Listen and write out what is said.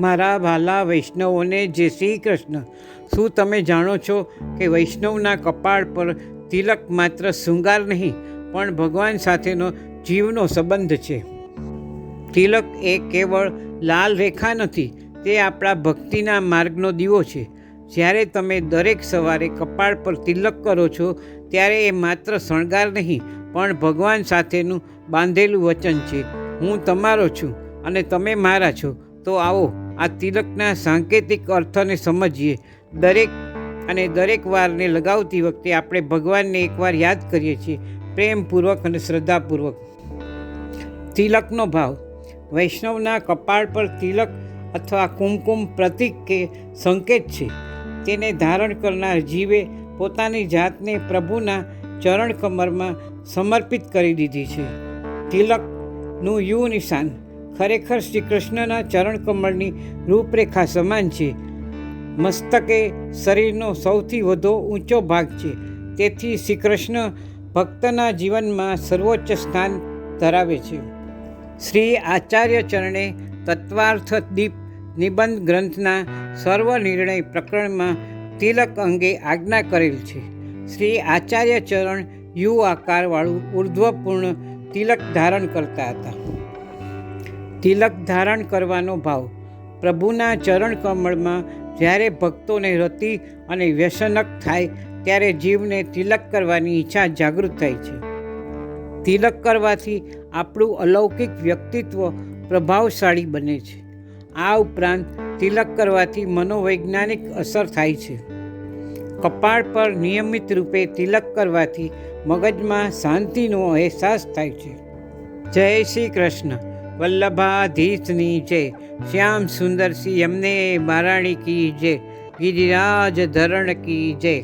મારા ભાલા વૈષ્ણવોને જે શ્રી કૃષ્ણ. શું તમે જાણો છો કે વૈષ્ણવના કપાળ પર તિલક માત્ર શૃંગાર નહીં, પણ ભગવાન સાથેનો જીવનો સંબંધ છે? તિલક એ કેવળ લાલ રેખા નથી, તે આપણા ભક્તિના માર્ગનો દીવો છે. જ્યારે તમે દરેક સવારે કપાળ પર તિલક કરો છો, ત્યારે એ માત્ર શણગાર નહીં, પણ ભગવાન સાથેનું બાંધેલું વચન છે. હું તમારો છું અને તમે મારા છો. તો આવો આ તિલકના સાંકેતિક અર્થને સમજીએ. દરેક અને દરેક વારને લગાવતી વખતે આપણે ભગવાનને એકવાર યાદ કરીએ છીએ. પ્રેમપૂર્વક અને શ્રદ્ધાપૂર્વક. તિલકનો ભાવ. વૈષ્ણવના કપાળ પર તિલક અથવા કુમકુમ પ્રતીક કે સંકેત છે. તેને ધારણ કરનાર જીવે પોતાની જાતને પ્રભુના ચરણ કમરમાં સમર્પિત કરી દીધી છે. તિલકનું યુ નિશાન. ખરેખર શ્રી કૃષ્ણના ચરણ કમળની રૂપરેખા સમાન છે. મસ્તકે શરીરનો સૌથી વધુ ઊંચો ભાગ છે. તેથી શ્રી કૃષ્ણ ભક્તના જીવનમાં સર્વોચ્ચ સ્થાન ધરાવે છે. શ્રી આચાર્ય ચરણે તત્વાર્થ દીપ નિબંધ ગ્રંથના સર્વ નિર્ણય પ્રકરણમાં તિલક અંગે આજ્ઞા કરેલ છે. શ્રી આચાર્ય ચરણ યુ આકારવાળું ઉર્ધ્વપૂર્ણ તિલક ધારણ કરતા હતા. તિલક ધારણ કરવાનો ભાવ. પ્રભુના ચરણ કમળમાં જ્યારે ભક્તોને રતિ અને વ્યસનક થાય, ત્યારે જીવને તિલક કરવાની ઈચ્છા જાગૃત થાય છે. તિલક કરવાથી આપણું અલૌકિક વ્યક્તિત્વ પ્રભાવશાળી બને છે. આ ઉપરાંત તિલક કરવાથી મનોવૈજ્ઞાનિક અસર થાય છે. કપાળ પર નિયમિત રૂપે તિલક કરવાથી મગજમાં શાંતિનો અહેસાસ થાય છે. જય શ્રી કૃષ્ણ. વલ્લભાધીશની જય શ્યામ સુંદરસિંહ એમને મહારાણી કી જય. ગિરિરાજ ધરણ કી જય.